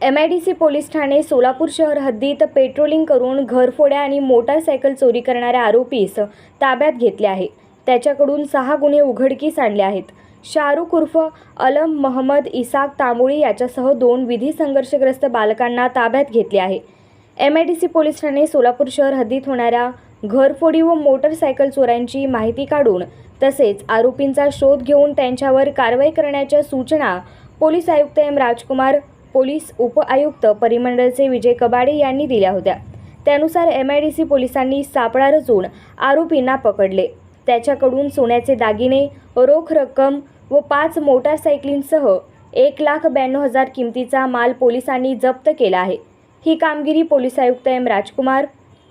M I D C police Thane Solapur शहर हद्दीत patrolling करून घरफोड्या आणि मोटारसायकल चोरी करणाऱ्या आरोपीस ताब्यात घेतले आहे. त्याच्याकडून सहा गुन्हे उघडकीस आणले आहेत. शाहरुख उर्फ अलम महमद इसाक तांबोळी याच्यासह दोन विधी संघर्षग्रस्त बालकांना ताब्यात घेतले आहे. M I D C police Thane Solapur शहर हद्दीत होणाऱ्या घरफोडी व मोटरसायकल चोऱ्यांची माहिती काढून तसेच आरोपींचा शोध घेऊन त्यांच्यावर कारवाई करण्याच्या सूचना पोलीस आयुक्त एम राजकुमार पोलीस उपआयुक्त परिमंडळचे विजय कबाडे यांनी दिल्या होत्या. त्यानुसार एम आय डी सी पोलिसांनी सापळा रचून आरोपींना पकडले. त्याच्याकडून सोन्याचे दागिने रोख रक्कम व पाच मोटारसायकलींसह एक लाख ब्याण्णव हजार किमतीचा माल पोलिसांनी जप्त केला आहे. ही कामगिरी पोलीस आयुक्त एम. राजकुमार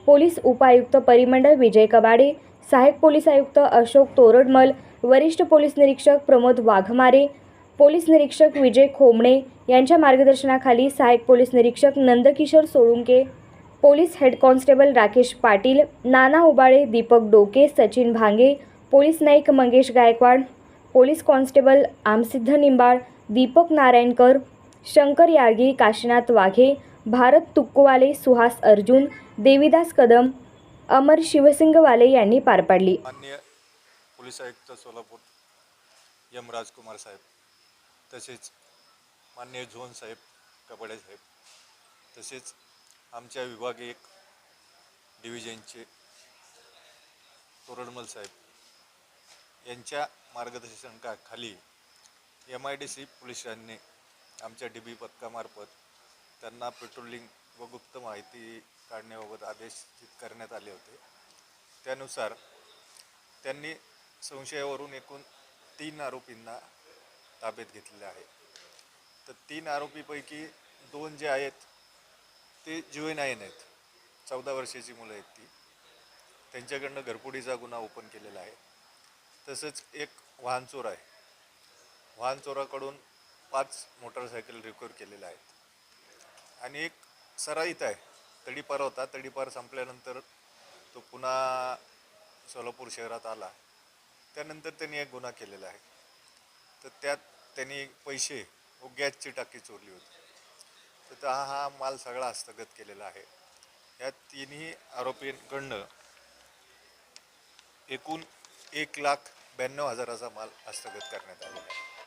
पोलीस उपायुक्त परिमंडळ विजय कबाडे सहाय्यक पोलीस आयुक्त अशोक तोरडमल वरिष्ठ पोलीस निरीक्षक प्रमोद वाघमारे पोलीस निरीक्षक विजय खोमणे यांच्या मार्गदर्शनाखाली सहाय्यक पोलीस निरीक्षक Nandkishor Solunke police head constable Rakesh Patil Nana Ubale Deepak Doke Sachin Bhange police Naik Mangesh Gaikwad police constable Amsiddha Nimbal Deepak Narayankar Shankar Yalgi Kashinath Waghe Bharat Tukkowale Suhas Arjun Devidas Kadam Amar Shivsingwale यांनी पार पाडली. Police आयुक्त Solapur M राजकुमार साहेब. तसेच मान्य zone साहेब कबडे साहेब तसेच आमच्या विभाग एक डिव्हिजनचे तोरडमल साहेब यांच्या मार्गदर्शनाखाली एम आय डी सी पोलिसांनी आमच्या डी बी पथकामार्फत त्यांना पेट्रोलिंग व गुप्त माहिती काढण्याबाबत आदेशित करण्यात आले होते. त्यानुसार त्यांनी संशयावरून एकूण तीन आरोपींना ताब्यात घेतलेले आहे. तर तीन आरोपीपैकी दोन जे आहेत ते जुवेनाईन आहेत. चौदा वर्षाची मुलं आहेत ती. त्यांच्याकडनं घरपुडीचा गुन्हा ओपन केलेला आहे. तसंच एक वाहनचोर आहे. वाहनचोराकडून पाच मोटरसायकल रिकवर केलेल्या आहेत. आणि एक सराईत आहे. तडीपार होता. तडीपार संपल्यानंतर तो पुन्हा सोलापूर शहरात आला. त्यानंतर त्यांनी एक गुन्हा केलेला आहे. तर त्यात त्यांनी पैसे व गॅसची टाकी चोरली होती. तर त्या हा माल सगळा हस्तगत केलेला आहे. या तिन्ही आरोपींकडनं एकूण एक लाख ब्याण्णव हजाराचा माल हस्तगत करण्यात आलेला आहे.